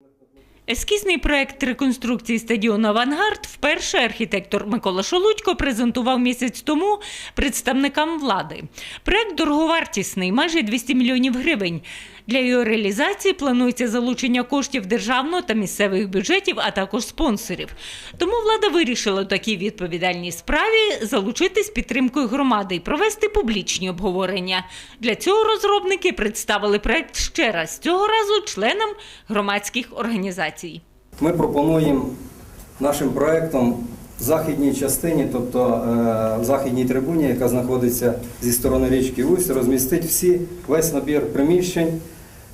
Gracias. Ескізний проект реконструкції стадіону «Авангард» вперше архітектор Микола Шолудько презентував місяць тому представникам влади. Проект дороговартісний, майже 200 мільйонів гривень. Для його реалізації планується залучення коштів державного та місцевих бюджетів, а також спонсорів. Тому влада вирішила такій відповідальній справі залучитись підтримкою громади і провести публічні обговорення. Для цього розробники представили проект ще раз, цього разу членам громадських організацій. Ми пропонуємо нашим проектом в західній частині, тобто е, в західній трибуні, яка знаходиться зі сторони річки Усь, розмістити всі весь набір приміщень,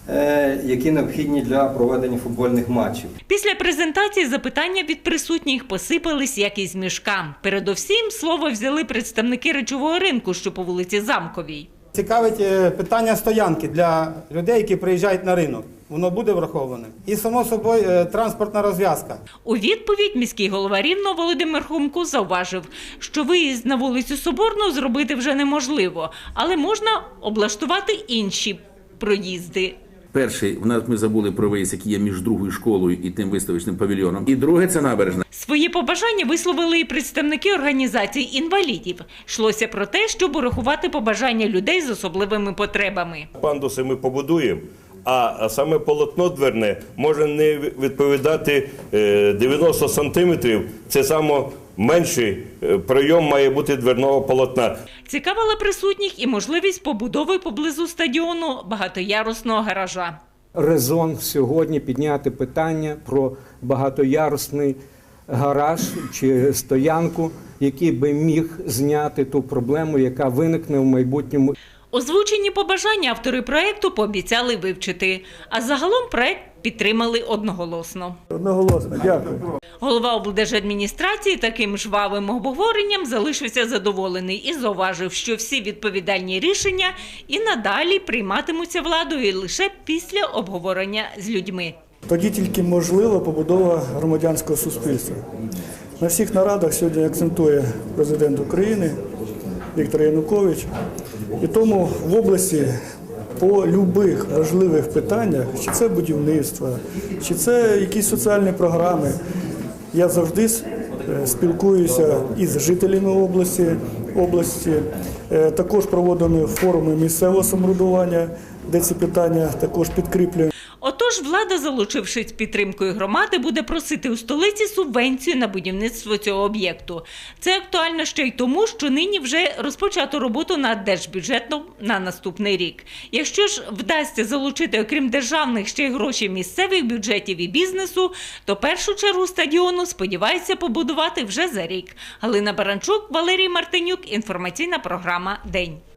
е, які необхідні для проведення футбольних матчів. Після презентації запитання від присутніх посипались як із мішка. Передовсім слово взяли представники речового ринку, що по вулиці Замковій. Цікавить е, питання стоянки для людей, які приїжджають на ринок. Воно буде враховане. І само собою е, транспортна розв'язка. У відповідь міський голова Рівно Володимир Хомко зауважив, що виїзд на вулицю Соборну зробити вже неможливо, але можна облаштувати інші проїзди. Перший, в нас ми забули про виїзд, який є між другою школою і тим виставочним павільйоном. І друге це набережна. Свої побажання висловили і представники організацій інвалідів. Йшлося про те, щоб урахувати побажання людей з особливими потребами. Пандуси ми побудуємо, а саме полотно дверне може не відповідати е, 90 сантиметрів. Це саме менший е, прийом має бути дверного полотна. Цікавила присутніх і можливість побудови поблизу стадіону багатоярусного гаража. резон сьогодні підняти питання про багатоярусний гараж чи стоянку, який би міг зняти ту проблему, яка виникне в майбутньому Озвучені побажання автори проекту пообіцяли вивчити, а загалом проект підтримали одноголосно. Одноголосно, дякую. Голова облдержадміністрації таким жвавим обговоренням залишився задоволений і зауважив, що всі відповідальні рішення і надалі прийматимуться владою лише після обговорення з людьми. Тоді тільки можлива побудова громадянського суспільства. На всіх нарадах сьогодні акцентує президент України Віктор Янукович. І тому в області по любих важливих питаннях, чи це будівництво, чи це якісь соціальні програми, я завжди е, спілкуюся із жителями області. області. Е, Також проводимо форуми місцевого самоврядування, де ці питання також підкріплюємо. Отож, влада, залучившись підтримкою громади, буде просити у столиці субвенцію на будівництво цього об'єкту. Це актуально ще й тому, що нині вже розпочато роботу над держбюджетом на наступний рік. Якщо ж вдасться залучити, окрім державних, ще й гроші місцевих бюджетів і бізнесу, то першу чергу стадіону сподівається побудувати вже за рік. Галина Баранчук, Валерій Мартинюк. Інформаційна програма День.